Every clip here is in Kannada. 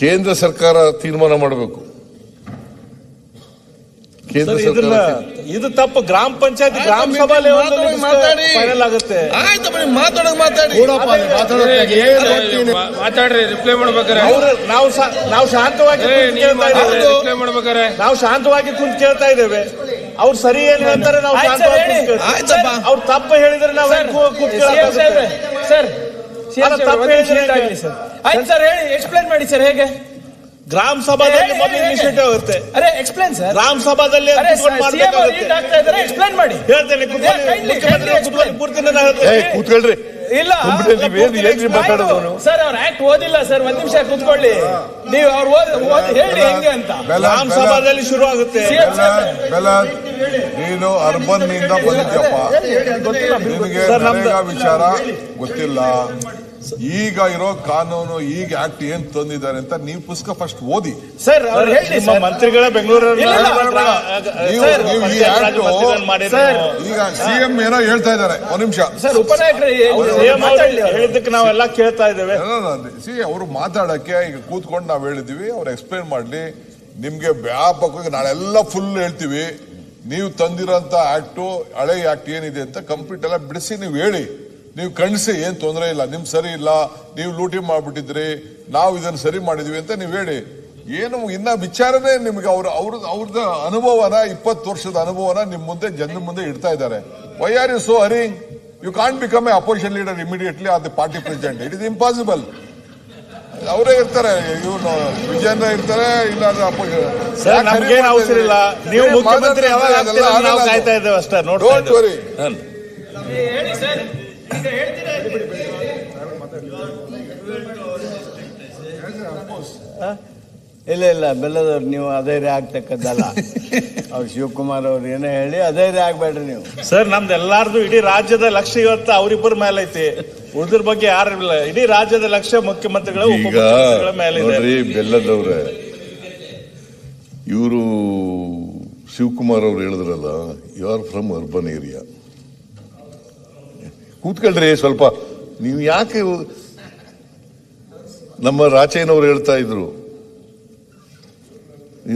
ಕೇಂದ್ರ ಸರ್ಕಾರ ತೀರ್ಮಾನ ಮಾಡಬೇಕು. ಕೇಂದ್ರ ಸರ್ಕಾರ ಇದು ತಪ್ಪು. ಗ್ರಾಮ ಪಂಚಾಯತ್ ಗ್ರಾಮ ಸಭಾ. ಫೈನಲ್ ಆಗುತ್ತೆ. ಮಾತಾಡ್ರಿ ರಿಪ್ಲೈ ಮಾಡ್ಬೇಕಾರೆ ನಾವು ನಾವು ಶಾಂತವಾಗಿ ಏ, ಕುಂತು ಕೇಳ್ತಾ ಇದ್ದೇವೆ. ರಿಪ್ಲೈ ಮಾಡ್ಬೇಕಾರೆ ನಾವು ಶಾಂತವಾಗಿ ಕುಂತು ಕೇಳ್ತಾ ಇದ್ದೇವೆ. ಅವ್ರು ಸರಿ ಏನು ಹೇಳ್ತಾರೆ ನಾವು ಶಾಂತವಾಗಿ. ಅವ್ರು ತಪ್ಪು ಹೇಳಿದ್ರೆ ನಾವು ಸರ್, ಕೂತ್? ಸಾಹೇಬ್ರೆ, ಸರ್ ತಪ್ಪು ಹೇಳಿದ್ರೆ ಸರ್. ಆಯ್ತು ಸರ್ ಹೇಳಿ ಎಕ್ಸ್ಪ್ಲೈನ್ ಮಾಡಿ ಸರ್ ಹೇಗೆ? ಗ್ರಾಮ ಸಭಾದಲ್ಲಿ ಮೊದಲು ಇನಿಷಿಯೇಟಿವ್ ಆಗುತ್ತೆ. ಅರೆ ಎಕ್ಸ್ಪ್ಲೇನ್ ಸರ್. ಗ್ರಾಮ ಸಭಾದಲ್ಲಿ ಎಕ್ಸ್ಪ್ಲೇನ್ ಮಾಡಿ. ಹೇಳ್ತೇನೆ ಕೂತ್ಕೊಳ್ಳಿ. ಮುಖ್ಯಮಂತ್ರಿ ಕೂತ್ಕೊಳ್ಳಿ, explain. ಪೂರ್ತಿ ನಾನು ಕೂತ್ಕೊಳ್ರಿ. ಇಲ್ಲ ಸರ್ ಅವ್ರ ಆಕ್ಟ್ ಓದಿಲ್ಲ ಸರ್ ಒಂದ್ ನಿಮಿಷ ಕೂತ್ಕೊಳ್ಳಿ. ನೀವು ಅವ್ರು ಓದ್ ಹೇಳಿ ಹೆಂಗೆ ಅಂತ. ಗ್ರಾಮ ಸಭಾದಲ್ಲಿ ಶುರು ಆಗುತ್ತೆ. ನೀನು ಅರ್ಬನ್ನಿಂದ ಬಂದಿದ್ಯಪ್ಪ ನಿನಗೆ ವಿಚಾರ ಗೊತ್ತಿಲ್ಲ. ಈಗ ಇರೋ ಕಾನೂನು ಈಗ ಆಕ್ಟ್ ಏನ್ ತಂದಿದ್ದಾರೆ ಅಂತ ನೀವು ಪುಸ್ತಕ ಫಸ್ಟ್ ಓದಿ. ಸರ್ ಅವ್ರು ಹೇಳಿ ನಿಮ್ಮ ಸರ್ ಮಂತ್ರಿಗಳೇ ಬೆಂಗಳೂರಲ್ಲಿ ಇಲ್ಲ, ಇಲ್ಲ, ಗ್ರಾ- ನೀವು- ಸರ್, ನೀವು ಈ ಪಂಚಾಯತ್ ರಾಜ್ ಆಕ್ಟು- ಮಂತ್ರಿಗಳನ್ನ ಈಗ ಸಿಎಂ ಏನೋ ಹೇಳ್ತಾ ಇದ್ದಾರೆ. ಒಂದ್ ನಿಮಿಷ. ಸರ್ ಉಪನಾಯಕರು ಅವ್ರು ಮಾತಾಡ್ಲಿ ಅವ್ರು. ಹೇಳಿದ್ದಕ್ಕೆ ನಾವೆಲ್ಲ ಕೇಳ್ತಾ ಇದ್ದೇವೆ. ಸಿ ಅವರು ಮಾತಾಡಕ್ಕೆ ಈಗ ಕೂತ್ಕೊಂಡು ನಾವು ಹೇಳಿದೀವಿ. ಅವ್ರು ಎಕ್ಸ್ಪ್ಲೇನ್ ಮಾಡ್ಲಿ. ನಿಮ್ಗೆ ವ್ಯಾಪಕವಾಗಿ ನಾಳೆಲ್ಲ ಫುಲ್ ಹೇಳ್ತೀವಿ. ನೀವು ತಂದಿರೋಂತ ಆಕ್ಟು ಹಳೆ ಆಕ್ಟ್ ಏನಿದೆ ಅಂತ ಕಂಪ್ಲೀಟ್ ಎಲ್ಲ ಬಿಡಿಸಿ ನೀವು ಹೇಳಿ. ನೀವು ಕಣಿಸಿ ಏನ್ ತೊಂದರೆ ಇಲ್ಲ ನಿಮ್ ಸರಿ ಇಲ್ಲ ನೀವು ಲೂಟಿ ಮಾಡ್ಬಿಟ್ಟಿದ್ರಿ ನಾವು ಇದನ್ನ ಸರಿ ಮಾಡಿದೀವಿ ಅಂತ ನೀವು ಹೇಳಿ. ಏನು ಇನ್ನ ವಿಚಾರನೇ ನಿಮ್ಗೆ ಅವ್ರ ಅವ್ರ ಅವ್ರದ ಅನುಭವನ ಇಪ್ಪತ್ತು ವರ್ಷದ ಅನುಭವನ ನಿಮ್ ಮುಂದೆ ಜನರ ಮುಂದೆ ಇಡ್ತಾ ಇದ್ದಾರೆ. Why are you so hurrying you can't become a opposition leader immediately or the party president it is impossible ಅವರೇ ಇರ್ತಾರೆ ಇವನು ವಿಜೇಂದ್ರ ಇರ್ತಾರೆ ಇಲ್ಲ. ಅಪೋಸಿಷನ್ ಇಲ್ಲ ಈಗ ಹೇಳ್ತೀರಾ? ಇಲ್ಲ ಇಲ್ಲ ಬೆಲ್ಲದವ್ರು ನೀವು ಅಧೈರ್ಯ ಆಗ್ತಕ್ಕದ್ದಲ್ಲ. ಅವ್ರು ಶಿವಕುಮಾರ್ ಅವ್ರು ಏನೇ ಹೇಳಿ ಅಧೈರ್ಯ ಆಗ್ಬೇಡ್ರಿ ನೀವು. ಸರ್ ನಮ್ದು ಎಲ್ಲಾರ್ದು ಇಡೀ ರಾಜ್ಯದ ಲಕ್ಷ್ಯ ಇವತ್ತು ಅವರಿಬ್ಬರ ಮೇಲೆ ಐತಿ ಉಳಿದ್ರ ಬಗ್ಗೆ ಯಾರು ಇಲ್ಲ. ಇಡೀ ರಾಜ್ಯದ ಲಕ್ಷ್ಯ ಮುಖ್ಯಮಂತ್ರಿಗಳ ಈಗ ಉಪಮುಖ್ಯಮಂತ್ರಿಗಳ ಮೇಲೆ ಇದೆ ನೋಡ್ರಿ ಬೆಲ್ಲದವ್ರೆ. ಇವರು ಶಿವಕುಮಾರ್ ಅವ್ರು ಹೇಳಿದ್ರಲ್ಲ you are from urban area ಕೂತ್ಕೊಳ್ರಿ ಸ್ವಲ್ಪ. ನೀವು ಯಾಕೆ ನಮ್ಮ ರಾಚೇನವ್ರು ಹೇಳ್ತಾ ಇದ್ರು.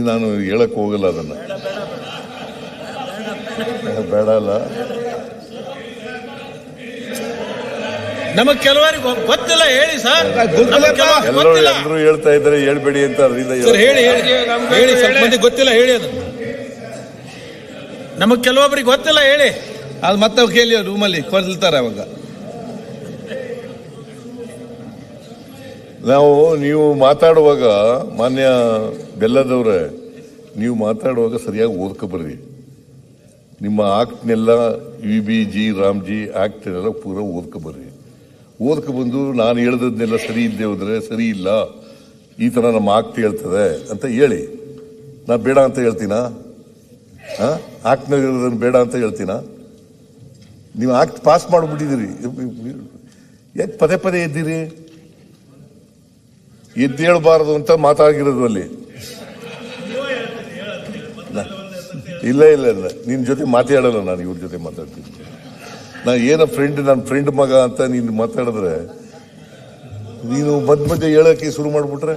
ನಾನು ಹೇಳಕ್ ಹೋಗಲ್ಲ ಅದನ್ನ. ಬೇಡ ಅಲ್ಲ. ನಮಗ್ ಕೆಲವರಿಗೆ ಗೊತ್ತಿಲ್ಲ ಹೇಳಿ ಸರ್. ಎಲ್ಲರೂ ಎಲ್ಲರೂ ಹೇಳ್ತಾ ಇದ್ದಾರೆ ಹೇಳ್ಬೇಡಿ ಅಂತ ಅದರಿಂದ ಹೇಳಿ ಹೇಳಿ. ಹೇಳಿ ಸ್ವಲ್ಪ ಮಂದಿ ಗೊತ್ತಿಲ್ಲ ಹೇಳಿ ಅದು ನಮಗ್ ಕೆಲವೊಬ್ಬರಿಗೆ ಗೊತ್ತಿಲ್ಲ ಹೇಳಿ. ಅದು ಮತ್ತೆ ಕೇಳಿ ರೂಮಲ್ಲಿ ಕೊಲ್ತಾರೆ ಅವಾಗ. ನಾವು, ನೀವು ಮಾತಾಡುವಾಗ ಮಾನ್ಯ ಬೆಲ್ಲದವ್ರೆ, ನೀವು ಮಾತಾಡುವಾಗ ಸರಿಯಾಗಿ ಓದ್ಕೊಬರ್ರಿ ನಿಮ್ಮ ಆಕ್ಟ್ನೆಲ್ಲ ವಿ ಬಿ, ಜಿ ರಾಮ್ಜಿ ಆಕ್ಟ್ನೆಲ್ಲ ಪೂರ ಓದ್ಕೊಬರ್ರಿ ಓದ್ಕೊಬಂದು ನಾನು ಹೇಳ್ದದ್ನೆಲ್ಲ ಸರಿ ಇಲ್ಲದೆ ಹೋದ್ರೆ ಸರಿ ಇಲ್ಲ, ಈ ಥರ ನಮ್ಮ ಆಕ್ಟ್ ಹೇಳ್ತದೆ ಅಂತ ಹೇಳಿ. ನಾ ಬೇಡ ಅಂತ ಹೇಳ್ತೀನಾ? ಆಕ್ಟ್ನಾಗಿರೋದನ್ನು ಬೇಡ ಅಂತ ಹೇಳ್ತೀನಾ? ನೀವು ಆಕ್ಟ್ ಪಾಸ್ ಮಾಡಿಬಿಟ್ಟಿದ್ದೀರಿ. ಯಾಕೆ ಪದೇ ಪದೇ ಎದ್ದೀರಿ? ಎದ್ದೇಳಬಾರದು ಅಂತ ಮಾತಾಗಿರೋದು ಅಲ್ಲಿ. ಇಲ್ಲ ಇಲ್ಲ ಇಲ್ಲ. ನಿನ್ನ ಜೊತೆ ಮಾತಾಡಲ್ಲ ನಾನು ಇವ್ರ ಜೊತೆ ಮಾತಾಡ್ತೀನಿ. ನಾ ಏನೋ ಫ್ರೆಂಡ್ ನನ್ನ ಫ್ರೆಂಡ್ ಮಗ ಅಂತ ನೀನು ಮಾತಾಡಿದ್ರೆ, ನೀನು ಮಧ್ಯ ಮಧ್ಯೆ ಹೇಳೋಕೆ ಶುರು ಮಾಡ್ಬಿಟ್ರೆ?